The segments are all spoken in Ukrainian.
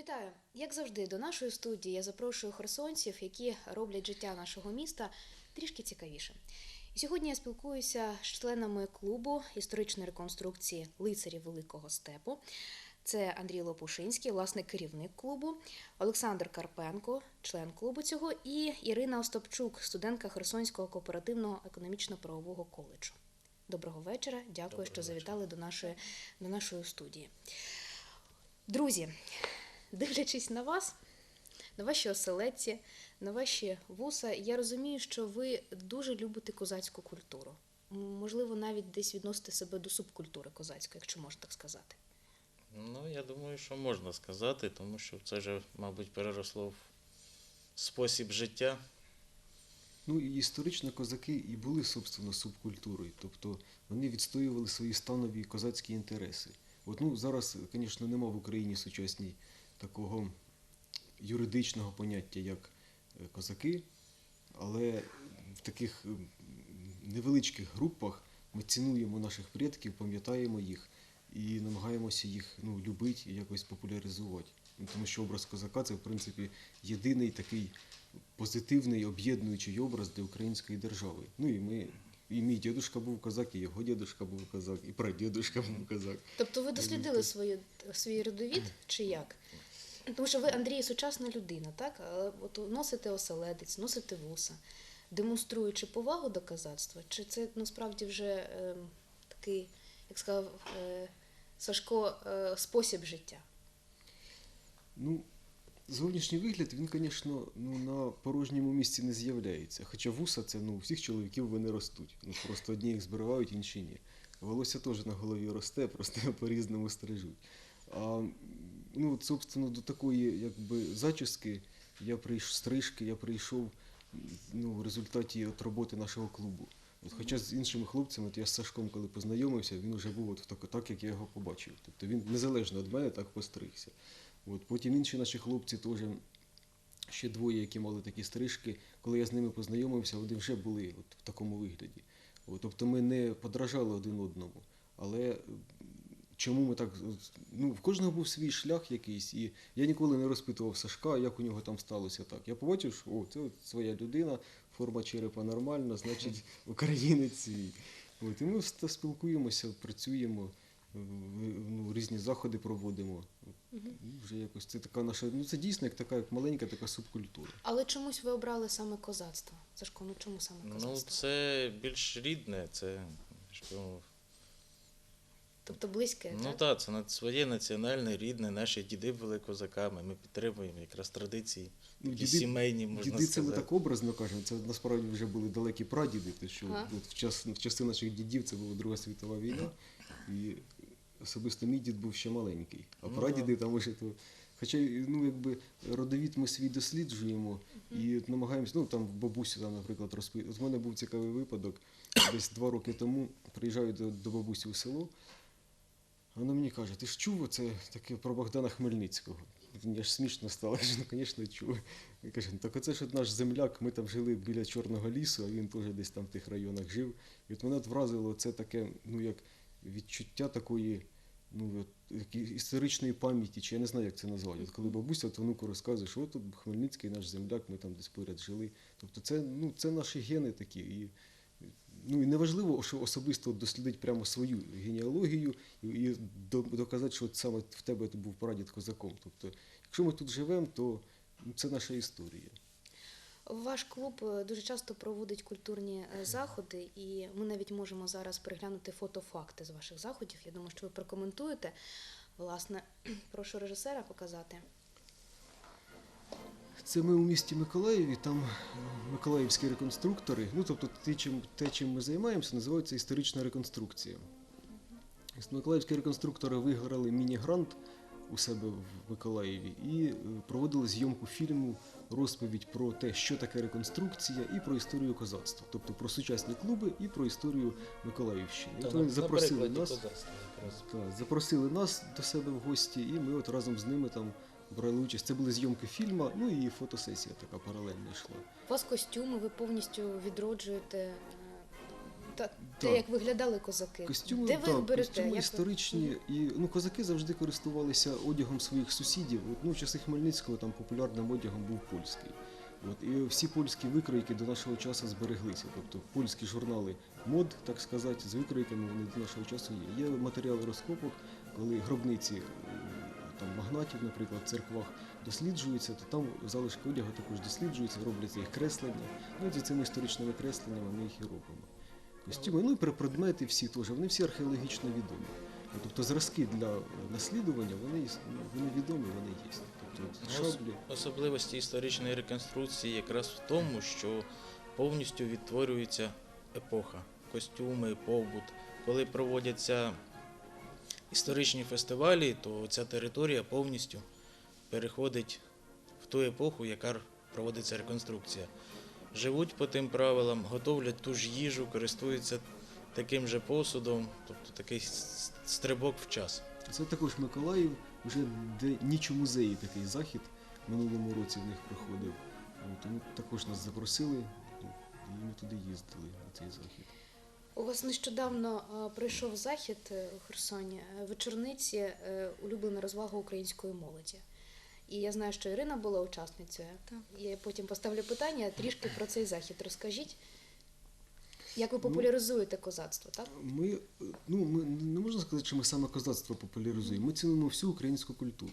Вітаю! Як завжди, до нашої студії я запрошую херсонців, які роблять життя нашого міста трішки цікавіше. І сьогодні я спілкуюся з членами клубу історичної реконструкції лицарів Великого Степу. Це Андрій Лопушинський, власне, керівник клубу, Олександр Карпенко, член клубу цього, і Ірина Остапчук, студентка Херсонського кооперативного економічно-правового коледжу. Доброго вечора. Дякую, Доброго що вечора. завітали до нашої, до нашої студії. Друзі, дивлячись на вас, на ваші оселедці, на ваші вуса, я розумію, що ви дуже любите козацьку культуру. Можливо, навіть десь відносите себе до субкультури козацької, якщо можна так сказати. Ну, я думаю, що можна сказати, тому що це вже, мабуть, переросло в спосіб життя. Ну і історично козаки і були, собственно, субкультурою, тобто вони відстоювали свої станові козацькі інтереси. От, ну, зараз, звісно, нема в Україні сучасній такого юридичного поняття, як е, козаки, але в таких невеличких групах ми цінуємо наших предків, пам'ятаємо їх і намагаємося їх ну, любити і якось популяризувати. Ну, Тому що образ козака це, в принципі, єдиний такий позитивний об'єднуючий образ для української держави. Ну і ми, і мій дідушка був козак, і його дідушка був козак, і прадідушка був козак. Тобто ви дослідили свою, свій родовід чи як? Тому що ви, Андрій, сучасна людина, так? От носите оселедець, носите вуса, демонструючи повагу до козацтва, чи це насправді вже ем, такий, як сказав е, Сашко, е, спосіб життя? Ну, зовнішній вигляд, він, звісно, ну, на порожньому місці не з'являється. Хоча вуса це ну, у всіх чоловіків вони ростуть. Ну, просто одні їх збривають, інші ні. Волосся теж на голові росте, просто по-різному стрижуть. А ну, от, собственно, до такої якби, зачіски я прийшов, стрижки, я прийшов ну, в результаті от, роботи нашого клубу. От, хоча з іншими хлопцями, от я з Сашком, коли познайомився, він вже був от так, так, як я його побачив. Тобто він незалежно від мене так постригся. От, потім інші наші хлопці теж, ще двоє, які мали такі стрижки, коли я з ними познайомився, вони вже були от в такому вигляді. От, тобто ми не подражали один одному. Але чому ми так. Ну, в кожного був свій шлях якийсь, і я ніколи не розпитував Сашка, як у нього там сталося так. Я побачив, що о, це от своя людина, форма черепа нормальна, значить, українець свій. От, і ми спілкуємося, працюємо, ну, різні заходи проводимо. Ну, Вже якось це така наша, ну це дійсно як така як маленька така субкультура. Але чомусь ви обрали саме козацтво. Сашко, ну чому саме Ну, це більш рідне, це. що, Тобто близьке, Ну так? так, це на- своє національне, рідне, наші діди були козаками, ми підтримуємо якраз традиції, Ну, такі діди- сімейні, можна Діди це ми так образно кажемо. Це насправді вже були далекі прадіди, тому що Ага. от в, час, в часи наших дідів це була Друга світова війна, і особисто мій дід був ще маленький. А Ну, прадіди там уже то. Хоча ну, якби родовід ми свій досліджуємо і от намагаємося, ну там бабусю, там, наприклад, розповідати. От в мене був цікавий випадок. Десь два роки тому приїжджаю до, до бабусі в село. Вона мені каже, ти ж чув оце таке про Богдана Хмельницького? Мені аж смішно стало, я кажу, ну, звісно, чув. Я кажу, ну так оце ж наш земляк, ми там жили біля Чорного лісу, а він теж десь там в тих районах жив. І от мене от вразило це таке, ну як відчуття такої, ну, от, як історичної пам'яті, чи я не знаю, як це назвати. От коли бабуся от внуку розказує, що от Хмельницький наш земляк, ми там десь поряд жили. Тобто це, ну, це наші гени такі. І, Ну і неважливо, що особисто дослідити прямо свою генеалогію і, і доказати, що саме в тебе був прадід козаком. Тобто, якщо ми тут живемо, то це наша історія. Ваш клуб е, дуже часто проводить культурні е, заходи, і ми навіть можемо зараз переглянути фотофакти з ваших заходів. Я думаю, що ви прокоментуєте. Власне, прошу режисера показати. Це ми у місті Миколаєві, там е, миколаївські реконструктори. Ну, тобто те, чим, те, чим ми займаємося, називається історична реконструкція. Миколаївські реконструктори виграли міні-грант у себе в Миколаєві і е, проводили зйомку фільму розповідь про те, що таке реконструкція, і про історію козацтва, тобто про сучасні клуби і про історію Миколаївщини. Та, вони запросили на нас. якраз. Запросили нас до себе в гості, і ми от разом з ними там брали участь. Це були зйомки фільму, ну і фотосесія така паралельно йшла. У вас костюми, ви повністю відроджуєте е, Та, те, як виглядали козаки. Костюми, Де ви так, берете? костюми Як ви- історичні, і ну, козаки завжди користувалися одягом своїх сусідів. От, ну, в часи Хмельницького там популярним одягом був польський. От, і всі польські викройки до нашого часу збереглися. Тобто польські журнали мод, так сказати, з викройками вони до нашого часу є. Є матеріали розкопок, коли гробниці там, магнатів, наприклад, в церквах досліджуються, то там залишки одягу також досліджуються, робляться їх креслення. Ну, і за цими історичними кресленнями ми їх і робимо. Костюми, ну і про предмети всі теж, вони всі археологічно відомі. Ну, Тобто зразки для наслідування, вони, вони відомі, вони є. Тобто Ну, шаблі. Особливості історичної реконструкції якраз в тому, що повністю відтворюється епоха, костюми, побут. Коли проводяться історичні фестивалі, то ця територія повністю переходить в ту епоху, яка проводиться реконструкція. Живуть по тим правилам, готовлять ту ж їжу, користуються таким же посудом, тобто такий стрибок в час. Це також Миколаїв, вже де ніч у музеї такий захід минулому році в них проходив. Тому також нас запросили, і ми туди їздили на цей захід. У вас нещодавно прийшов пройшов захід е, у Херсоні е, вечорниці е, улюблена розвага української молоді. І я знаю, що Ірина була учасницею. Так. Я потім поставлю питання трішки про цей захід. Розкажіть, як ви Ну, популяризуєте козацтво, так? Ми, ну, ми не можна сказати, що ми саме козацтво популяризуємо. Ми цінуємо всю українську культуру.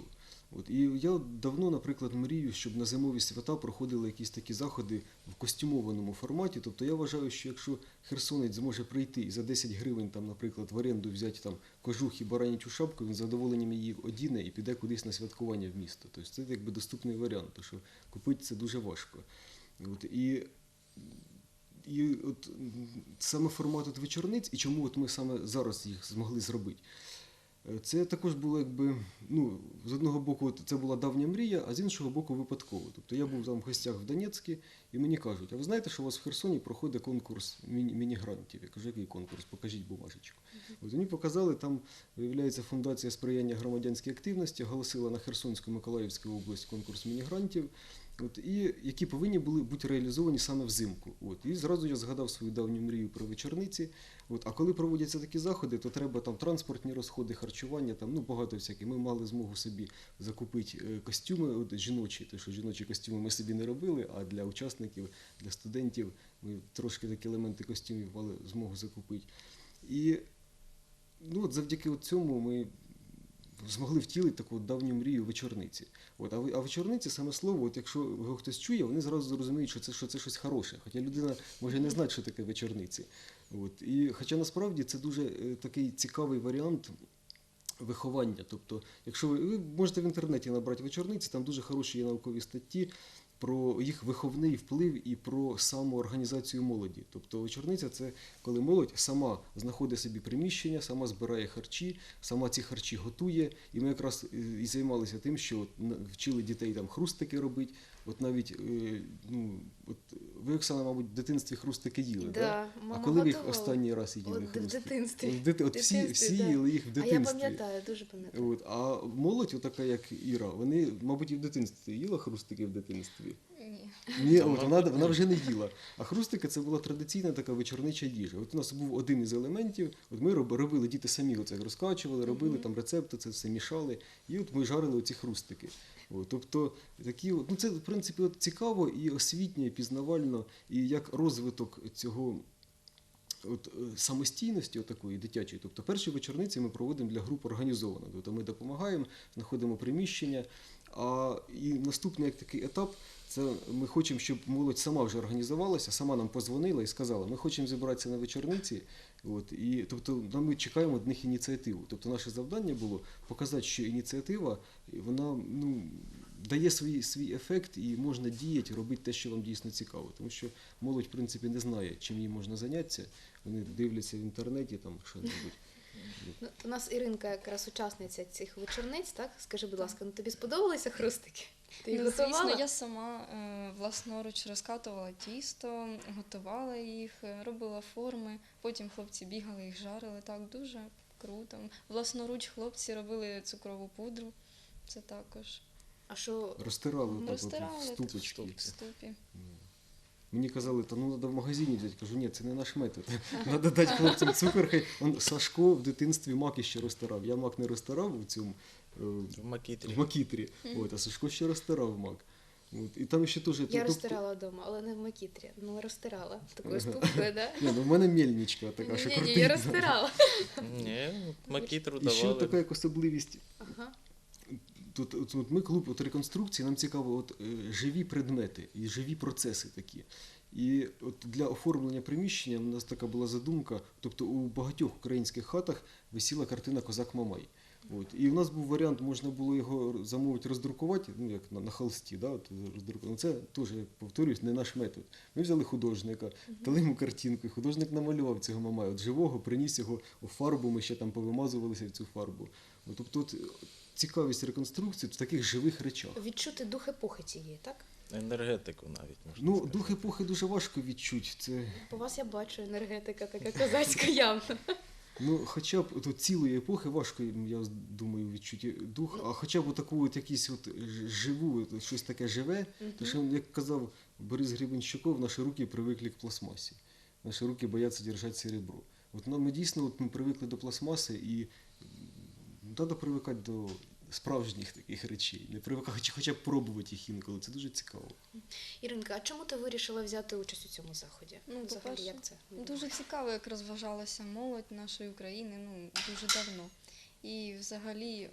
От, і я давно, наприклад, мрію, щоб на зимові свята проходили якісь такі заходи в костюмованому форматі. Тобто я вважаю, що якщо херсонець зможе прийти і за 10 гривень, там, наприклад, в оренду взяти там кожух і баранячу шапку, він з задоволенням її одіне і піде кудись на святкування в місто. Тобто це якби доступний варіант, тому що купити це дуже важко. От, і і от саме формат от вечорниць, і чому от ми саме зараз їх змогли зробити. Е, Це також було якби, ну, з одного боку, це була давня мрія, а з іншого боку, випадково. Тобто я був там в гостях в Донецьку, і мені кажуть, а ви знаєте, що у вас в Херсоні проходить конкурс міні- міні-грантів? Я кажу, який конкурс? Покажіть бумажечку. От мені показали, там виявляється фундація сприяння громадянській активності, оголосила на Херсонську Миколаївську область конкурс міні-грантів. От, і які повинні були бути реалізовані саме взимку. От, і зразу я згадав свою давню мрію про вечорниці. От, а коли проводяться такі заходи, то треба там транспортні розходи, харчування, там, ну, багато всяких. Ми мали змогу собі закупити е, костюми от, жіночі, тому що жіночі костюми ми собі не робили, а для учасників, для студентів ми трошки такі елементи костюмів мали змогу закупити. І ну, от завдяки цьому ми змогли втілити таку давню мрію вечорниці. От, а, вечорниці саме слово, от якщо його хтось чує, вони зразу зрозуміють, що це, що це щось хороше. Хоча людина може не знати, що таке вечорниці. От, і, хоча насправді це дуже е, такий цікавий варіант. Виховання. Тобто, якщо ви, ви можете в інтернеті набрати вечорниці, там дуже хороші є наукові статті про їх виховний вплив і про самоорганізацію молоді. Тобто вечорниця це коли молодь сама знаходить собі приміщення, сама збирає харчі, сама ці харчі готує. І ми якраз е, і займалися тим, що вчили дітей там хрустики робити. От навіть е, ну, от ви, Оксана, мабуть, в дитинстві хрустики їли, да? А мама коли ви їх останній раз їли От в дитинстві. От, в дити- от всі, всі да. їли їх в А дитинстві. я пам'ятаю, дуже пам'ятаю. От, а молодь, отака як Іра, вони, мабуть, і в дитинстві їла хрустики в дитинстві. Ні. Ні, от вона, вона вже не їла. А хрустики це була традиційна така вечорнича їжа. От у нас був один із елементів. От ми роб- робили, діти самі оце розкачували, робили Мгм. там рецепти, це все мішали. І от ми жарили оці хрустики. Тобто такі, ну це в принципі от цікаво і освітньо, і пізнавально, і як розвиток цього. От е, самостійності такої дитячої, тобто перші вечорниці ми проводимо для груп організовано. Тобто ми допомагаємо, знаходимо приміщення. А і наступний як такий етап, це ми хочемо, щоб молодь сама вже організувалася, сама нам позвонила і сказала, ми хочемо зібратися на вечорниці. От, і, тобто ну, ми чекаємо від них ініціативу. Тобто наше завдання було показати, що ініціатива вона ну, дає свій, свій ефект і можна діяти, робити те, що вам дійсно цікаво. Тому що молодь, в принципі, не знає, чим їй можна зайнятися. Вони дивляться в інтернеті там що-небудь. Ну, у нас Іринка якраз учасниця цих вечорниць, так? Скажи, будь ласка, ну тобі сподобалися хрустики? Ти їх Ну, готувала? звісно, я сама е, власноруч розкатувала тісто, готувала їх, е, робила форми. Потім хлопці бігали, їх жарили. Так дуже круто. Власноруч хлопці робили цукрову пудру. Це також А що Розтирали отак от розтирали в в ступочки. в ступі. Мені казали, та ну треба в магазині взяти. Кажу, ні, це не наш метод. Треба дати хлопцям цукор. Хай он Сашко в дитинстві маки ще розтирав. Я мак не розтирав у цьому В макітрі. в макітрі. От, а Сашко ще розтирав мак. От. І там ще теж. Я тобто- розтирала вдома, але не в макітрі. Ну, розтирала. Такою штукою, да? Ні, ну в мене мельничка така, що Ні, ні, я розтирала. Ні, макітру І ще така як особливість. Ага. Тут от, от ми клуб от реконструкції, нам цікаво от, е, живі предмети і живі процеси такі. І от для оформлення приміщення у нас така була задумка. Тобто у багатьох українських хатах висіла картина Козак Мамай. От. І в нас був варіант, можна було його замовити роздрукувати, ну як на, на холсті, да, от, роздрукувати. Ну, це теж, я повторюсь, не наш метод. Ми взяли художника, дали йому картинку, і художник намалював цього Мамая. От живого приніс його у фарбу, ми ще там повимазувалися в цю фарбу. От, тобто от, цікавість реконструкції в таких живих речах. Відчути дух епохи цієї, так? Енергетику навіть можна Ну, сказати. дух епохи дуже важко відчути. Це, По вас я бачу енергетика така козацька явно. Ну, хоча б от, цілої епохи важко, я думаю, відчути дух, а хоча б таку от якісь от живу, от, щось таке живе, то що, як казав Борис Гребенщуков, наші руки привикли к пластмасі. Наші руки бояться держати серебро. От нам ми дійсно от, ми привикли до пластмаси і треба привикати до справжніх таких речей. Не привикати, хоча, хоча б пробувати їх інколи. Це дуже цікаво. Іринка, а чому ти вирішила взяти участь у цьому заході? Ну, Взагалі, як це? Дуже цікаво, як розважалася молодь нашої України ну, дуже давно. І взагалі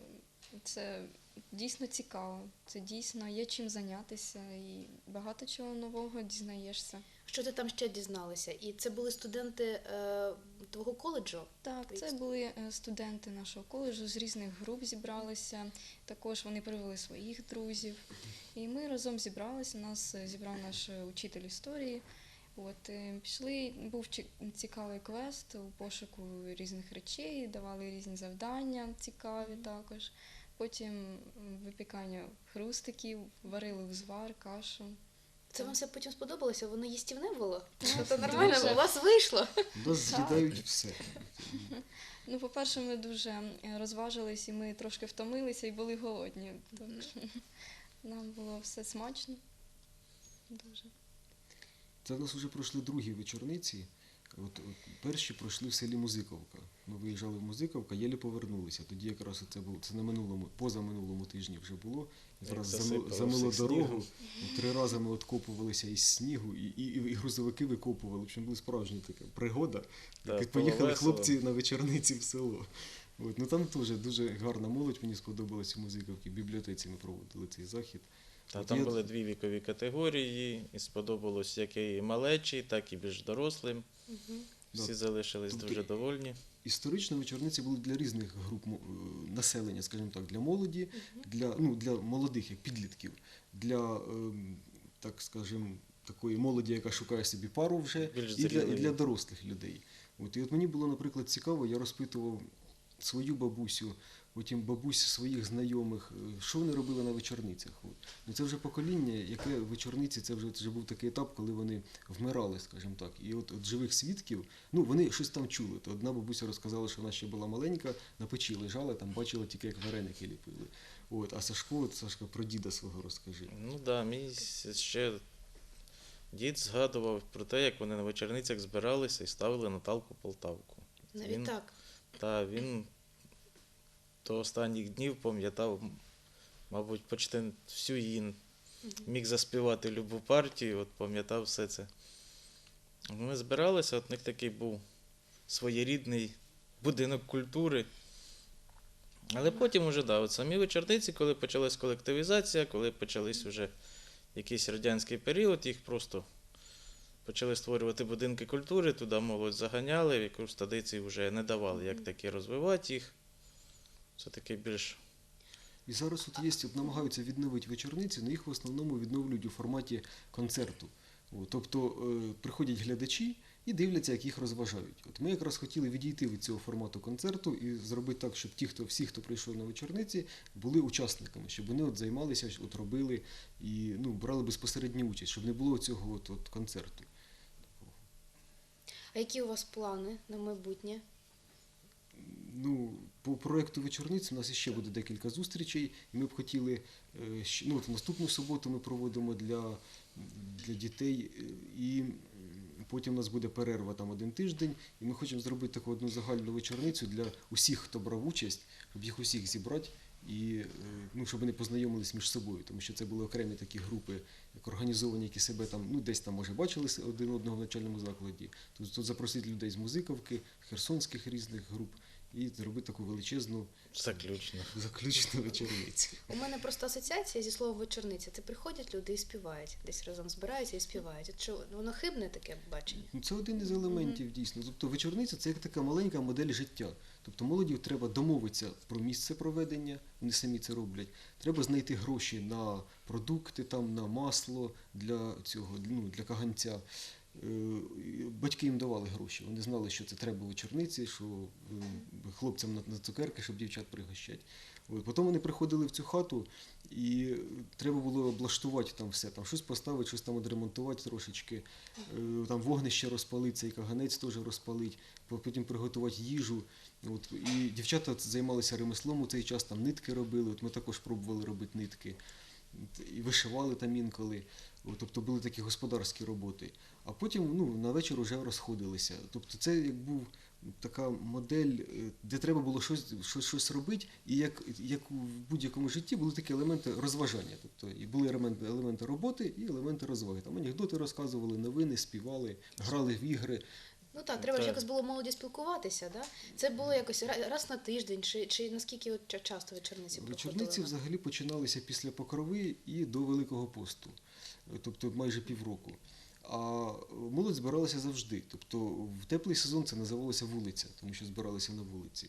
це дійсно цікаво. Це дійсно є чим зайнятися і багато чого нового дізнаєшся. Що ти там ще дізналася? І це були студенти е, твого коледжу? Так, це були е, студенти нашого коледжу з різних груп зібралися. Також вони привели своїх друзів. І ми разом зібралися. Нас е, зібрав наш е, учитель історії. От пішли, був цікавий квест у пошуку різних речей, давали різні завдання цікаві також. Потім випікання хрустиків, варили узвар, кашу. Це вам все потім сподобалося? Воно їстівне було? Що це нормально? дуже. У вас вийшло? Нас з'їдають все. Ну, по-перше, ми дуже розважились і ми трошки втомилися і були голодні. Нам було все смачно. Дуже. Це в нас вже пройшли другі вечорниці. От, от перші пройшли в селі Музиковка. Ми виїжджали в Музиковка, єлі повернулися. Тоді якраз це було це на минулому, позаминулому тижні вже було. Як замило, замило дорогу. снігом. Три рази ми откопувалися із снігу, і, і, і грузовики викопували. В общем, була справжня така пригода. Так, Як поїхали весело. хлопці на вечорниці в село. От, ну там теж дуже гарна молодь, мені сподобалась у Музиковці. В бібліотеці ми проводили цей захід. Та От там були дві вікові категорії, і сподобалось як і малечі, так і більш дорослим. Всі Да. залишились Тобто- дуже довольні. Історично вечорниці були для різних груп мо- е, населення, скажімо так, для молоді, для, ну, для молодих, як підлітків, для, ем, так скажімо, такої молоді, яка шукає собі пару вже, Більш і для, і зрілої. для дорослих людей. От, і от мені було, наприклад, цікаво, я розпитував свою бабусю, потім бабусь своїх знайомих, е, що вони робили на вечорницях. Ну, це вже покоління, яке вечорниці, це вже, це вже був такий етап, коли вони вмирали, скажімо так. І от, от живих свідків, ну вони щось там чули. То одна бабуся розказала, що вона ще була маленька, на печі лежала, там бачила тільки, як вареники ліпили. От, а Сашко, от Сашка, про діда свого розкажи. Ну так, да, мій ще дід згадував про те, як вони на вечорницях збиралися і ставили Наталку Полтавку. Навіть Він- так. Та він до останніх днів пам'ятав, мабуть, почти всю її міг заспівати любу партію, от пам'ятав все це. Ми збиралися, от в них такий був своєрідний будинок культури. Але потім уже, да, от самі вечорниці, коли почалась колективізація, коли почались вже якийсь радянський період, їх просто почали створювати будинки культури, туди молодь заганяли, в якусь традиції вже не давали, як таки розвивати їх. Це таке більш І зараз от є, от намагаються відновити вечорниці, але їх в основному відновлюють у форматі концерту. От, тобто е, приходять глядачі і дивляться, як їх розважають. От ми якраз хотіли відійти від цього формату концерту і зробити так, щоб ті, хто всі, хто прийшов на вечорниці, були учасниками, щоб вони от займалися, от робили і ну, брали безпосередню участь, щоб не було цього от, от концерту. А які у вас плани на майбутнє? Ну, по проекту вечорниць у нас ще буде декілька зустрічей, ми б хотіли, е, ну, от наступну суботу ми проводимо для, для дітей, е, і потім у нас буде перерва там один тиждень, і ми хочемо зробити таку одну загальну вечорницю для усіх, хто брав участь, щоб їх усіх зібрати. І е, ну, щоб вони познайомились між собою, тому що це були окремі такі групи, як організовані, які себе там, ну десь там може бачили один одного в навчальному закладі. Тут, тут запросити людей з музиковки, херсонських різних груп і зробити таку величезну Заключно. заключну вечорницю. У мене просто асоціація зі словом вечорниця. Це приходять люди і співають, десь разом збираються і співають. От що воно хибне таке бачення? Ну, це один із елементів дійсно. Тобто вечорниця це як така маленька модель життя. Тобто молоді треба домовитися про місце проведення, вони самі це роблять. Треба знайти гроші на продукти, там, на масло для цього, ну, для каганця. Е, Батьки їм давали гроші. Вони знали, що це треба у черниці, що е, хлопцям на, на цукерки, щоб дівчат пригощати. От. Потім вони приходили в цю хату, і треба було облаштувати там все, там щось поставити, щось там відремонтувати трошечки, е, там вогнище розпалити, цей каганець теж розпалить, потім приготувати їжу. От. І дівчата займалися ремеслом у цей час, там нитки робили. От ми також пробували робити нитки. І вишивали там інколи. Тобто були такі господарські роботи. А потім ну, на вечір вже розходилися. Тобто це як був така модель, е, де треба було щось, щось, щось робити, і як, як у будь-якому житті були такі елементи розважання. Тобто і були елементи, елементи роботи і елементи розваги. Там анекдоти розказували, новини, співали, грали в ігри. Ну так, треба ж якось було молоді спілкуватися, да? Це було якось раз на тиждень, чи, чи наскільки от часто вечорниці проходили? Вечорниці взагалі починалися після покрови і до Великого посту, тобто майже півроку. А молодь збиралася завжди. Тобто в теплий сезон це називалося вулиця, тому що збиралися на вулиці.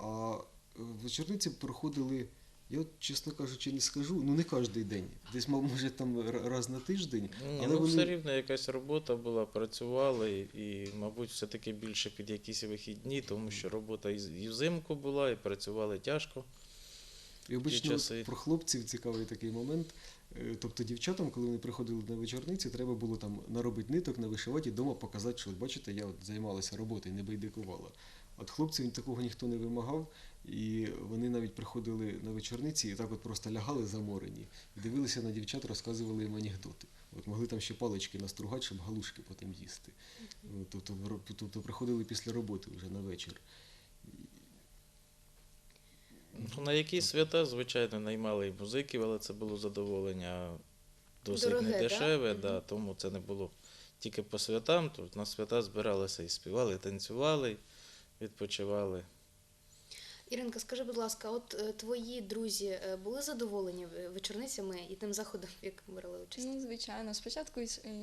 А е, вечорниці проходили, я, от, чесно кажучи, не скажу, ну не кожен день. Десь, може, там раз на тиждень. Але ну вони- все рівно якась робота була, працювали, і, мабуть, все-таки більше під якісь вихідні, тому що робота і взимку була, і працювали тяжко. І обично про хлопців цікавий такий момент. Е, Тобто дівчатам, коли вони приходили на вечорниці, треба було там наробити ниток, навишивати і вдома показати, що от бачите, я от займалася роботою, не байдикувала. От хлопців такого ніхто не вимагав, і вони навіть приходили на вечорниці і так от просто лягали заморені, і дивилися на дівчат, розказували їм анекдоти. От могли там ще палички настругати, щоб галушки потім їсти. Тобто, тобто приходили після роботи вже на вечір. Ну, на якісь свята, звичайно, наймали і музиків, але це було задоволення досить Дороге, недешеве, да? да, тому це не було тільки по святам. Тут на свята збиралися і співали, і танцювали, відпочивали. Іринка, скажи, будь ласка, от е, твої друзі е, були задоволені е, вечорницями і тим заходом, якому брали участь? Ну, звичайно, спочатку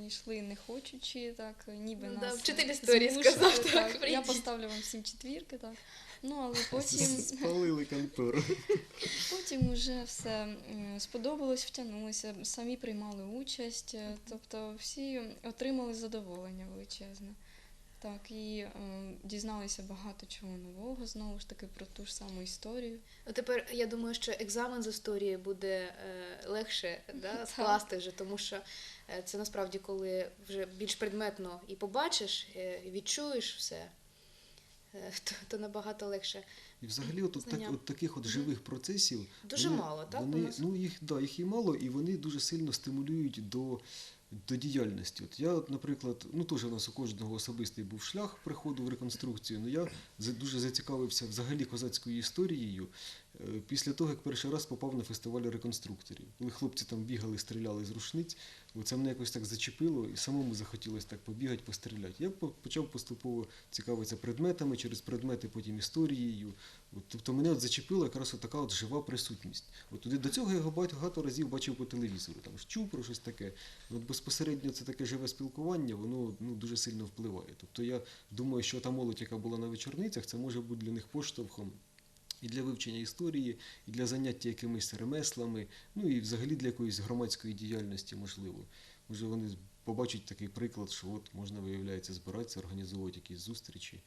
йшли не хочучи, так, ніби Ну нас да, е, вчитель історії сказав, так, Я поставлю вам всім четвірки, так. Ну, але потім, Спалили контору. потім вже все сподобалось, втягнулися, самі приймали участь, е, тобто всі отримали задоволення величезне. Так, і е, дізналися багато чого нового, знову ж таки, про ту ж саму історію. Ну, Тепер я думаю, що екзамен з історії буде е, легше да, скласти вже, тому що е, це насправді, коли вже більш предметно і побачиш, е, і відчуєш все, е, то, то набагато легше. І взагалі, от, так, Знання. от таких от живих процесів Дуже вони, мало, так? у Вони, нас? ну їх да, їх і мало, і вони дуже сильно стимулюють до, до діяльності. От я, наприклад, ну теж у нас у кожного особистий був шлях приходу в реконструкцію. Ну я дуже зацікавився взагалі козацькою історією. Е, Після того, як перший раз попав на фестиваль реконструкторів, коли хлопці там бігали, стріляли з рушниць, це мене якось так зачепило, і самому захотілося так побігати, постріляти. Я почав поступово цікавитися предметами, через предмети потім історією. От, тобто мене от зачепила якраз от така от жива присутність. От туди до цього я його багато разів бачив по телевізору, там чув про щось таке. От безпосередньо це таке живе спілкування, воно ну, дуже сильно впливає. Тобто я думаю, що та молодь, яка була на вечорницях, це може бути для них поштовхом. І для вивчення історії, і для заняття якимись ремеслами, ну і взагалі для якоїсь громадської діяльності, можливо. Може, вони побачать такий приклад, що от можна, виявляється, збиратися, організовувати якісь зустрічі.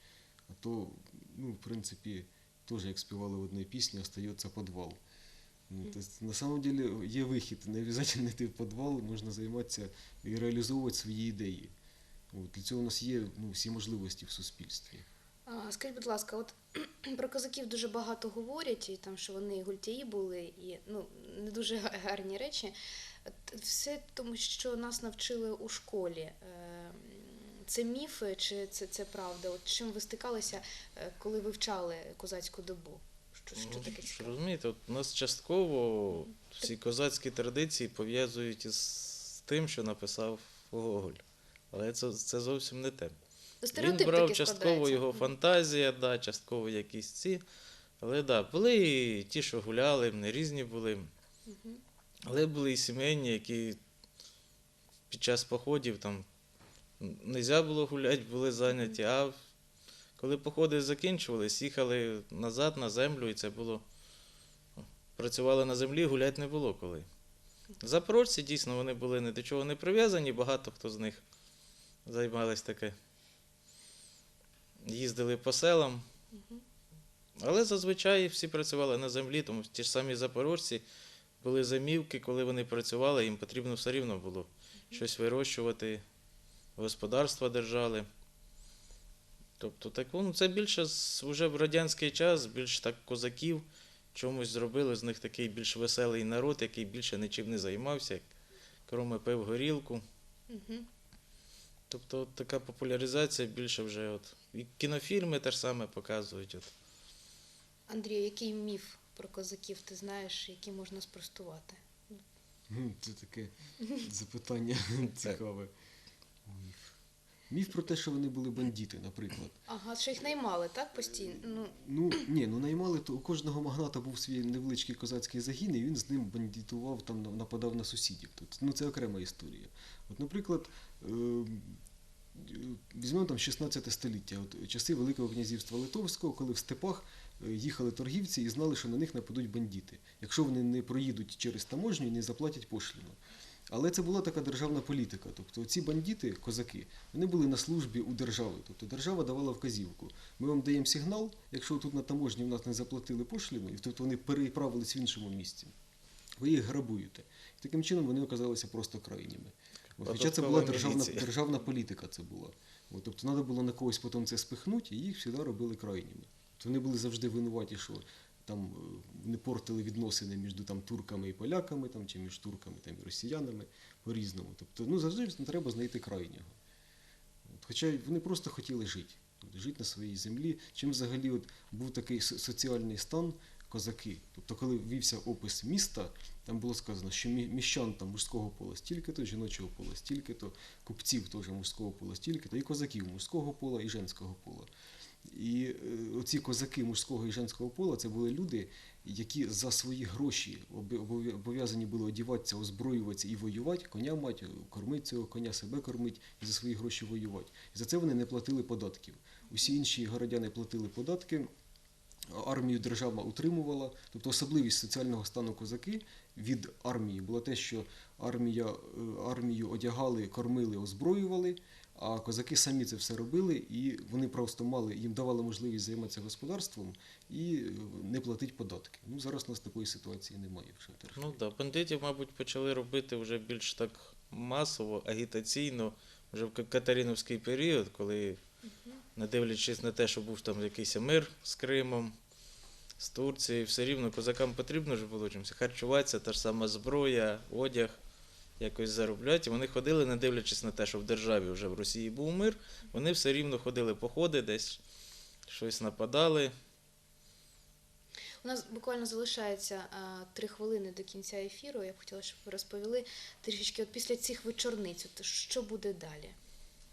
А то, ну, в принципі, теж як співали в одній пісні, остається підвал. Ну, на самом деле є вихід, не обов'язково йти в підвал, можна займатися і реалізовувати свої ідеї. От, для цього у нас є ну, всі можливості в суспільстві. Скажіть, будь ласка, от про козаків дуже багато говорять, і там, що вони і гультяї були, і ну, не дуже гарні речі. Все тому, що нас навчили у школі. Е, Це міфи чи це, це правда? От чим ви стикалися, е, коли вивчали козацьку добу? Що, що Ну, таке що цікаве? розумієте, от нас частково всі козацькі традиції пов'язують із тим, що написав Гоголь. Але це, це зовсім не те. Він брав частково його фантазія, да, частково якісь ці. Але да, були і ті, що гуляли, вони різні були. Але були і сімейні, які під час походів там не можна було гуляти, були зайняті. А коли походи закінчувались, їхали назад на землю, і це було. Працювали на землі, гуляти не було коли. Запорожці дійсно вони були ні до чого не прив'язані, багато хто з них займались таке. Їздили по селам. Але зазвичай всі працювали на землі, тому ті ж самі запорожці були замівки, коли вони працювали, їм потрібно все рівно було щось вирощувати, господарства держали. Тобто так, ну, це більше вже в радянський час, більш так козаків чомусь зробили з них такий більш веселий народ, який більше нічим не займався, кроме пив горілку. Тобто от така популяризація більше вже от. І кінофільми теж саме показують. От. Андрію, який міф про козаків ти знаєш, який можна спростувати? Це таке запитання цікаве. Міф. Міф про те, що вони були бандити, наприклад. Ага, що їх наймали, так, постійно? Ну, Ну ні, ну наймали то у кожного магната був свій невеличкий козацький загін, і він з ним бандитував, там нападав на сусідів. Тут ну це окрема історія. От, наприклад, е, візьмемо там 16 століття, от часи Великого князівства Литовського, коли в степах е, їхали торгівці і знали, що на них нападуть бандити, якщо вони не проїдуть через таможню і не заплатять пошліну. Але це була така державна політика. Тобто ці бандити, козаки, вони були на службі у держави. Тобто держава давала вказівку. Ми вам даємо сигнал, якщо тут на таможні в нас не заплатили пошліну, і тобто вони переправились в іншому місці. Ви їх грабуєте. І таким чином вони оказалися просто крайніми. Хоча це була державна, державна політика, це була. От, тобто треба було на когось потім це спихнути, і їх завжди робили крайніми. Тобто вони були завжди винуваті, що там е, не портили відносини між там, турками і поляками, там, чи між турками там, і росіянами по-різному. Тобто, ну, завжди треба знайти крайнього. От, хоча вони просто хотіли жити, жити на своїй землі. Чим взагалі от, був такий соціальний стан козаки. Тобто, коли вівся опис міста, там було сказано, що мі- міщан там мужського пола стільки-то, жіночого пола стільки-то, купців теж мужського пола стільки-то, і козаків мужського пола і женського пола. І е, оці козаки мужського і женського пола це були люди, які за свої гроші обов'язані були одіватися, озброюватися і воювати, коня мати, кормити цього коня, себе кормити і за свої гроші воювати. І за це вони не платили податків. Усі інші городяни платили податки, армію держава утримувала. Тобто особливість соціального стану козаки від армії було те, що армія, е, армію одягали, кормили, озброювали, а козаки самі це все робили, і вони просто мали, їм давали можливість займатися господарством і е, не платити податки. Ну, зараз у нас такої ситуації немає в Шентерфі. Ну так, да, бандитів, мабуть, почали робити вже більш так масово, агітаційно, вже в Ка- Катериновський період, коли, не дивлячись на те, що був там якийсь мир з Кримом, з Турцією, все рівно козакам потрібно ж було чимось харчуватися, та ж сама зброя, одяг, якось заробляти. І вони ходили, не дивлячись на те, що в державі вже в Росії був мир, вони все рівно ходили походи, десь щось нападали. У нас буквально залишається три хвилини до кінця ефіру. Я б хотіла, щоб ви розповіли трішечки, от після цих вечорниць, от що буде далі?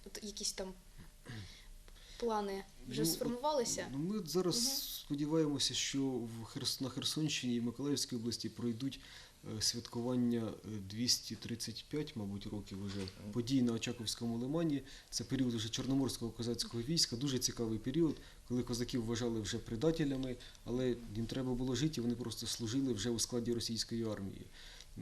От якісь там плани вже Ну, сформувалися? Ну, ми зараз Мгм. сподіваємося, що в Херс... на Херсонщині і Миколаївській області пройдуть е, святкування е, 235, мабуть, років уже подій на Очаковському лимані. Це період уже Чорноморського козацького війська, дуже цікавий період, коли козаків вважали вже предателями, але їм треба було жити, вони просто служили вже у складі російської армії.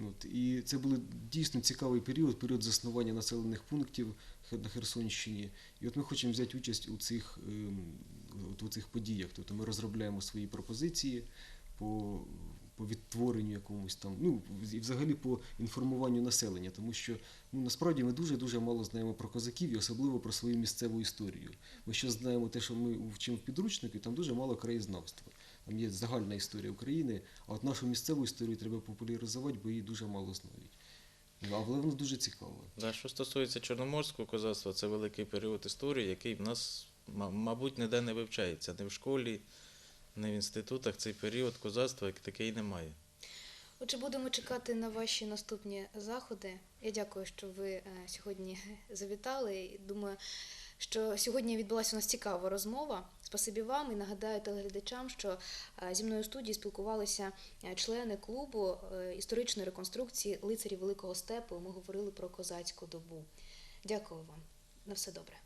От, і це був дійсно цікавий період, період заснування населених пунктів на Херсонщині. І от ми хочемо взяти участь у цих, ем, от у цих подіях. Тобто ми розробляємо свої пропозиції по, по відтворенню якомусь там, ну і взагалі по інформуванню населення, тому що ну насправді ми дуже дуже мало знаємо про козаків і особливо про свою місцеву історію. Ми що знаємо те, що ми вчимо в підручнику, там дуже мало краєзнавства. Там є загальна історія України, а от нашу місцеву історію треба популяризувати, бо її дуже мало знають. Ну, Але воно дуже цікаво. Да, що стосується чорноморського козацтва, це великий період історії, який в нас, мабуть, ніде не вивчається. Не в школі, не в інститутах. Цей період козацтва як такий немає. Отже, будемо чекати на ваші наступні заходи. Я дякую, що ви е, сьогодні завітали. Думаю, що сьогодні відбулася у нас цікава розмова. Спасибі вам і нагадаю телеглядачам, що е, зі мною в студії спілкувалися е, члени клубу е, історичної реконструкції лицарів Великого Степу. Ми говорили про козацьку добу. Дякую вам на все добре.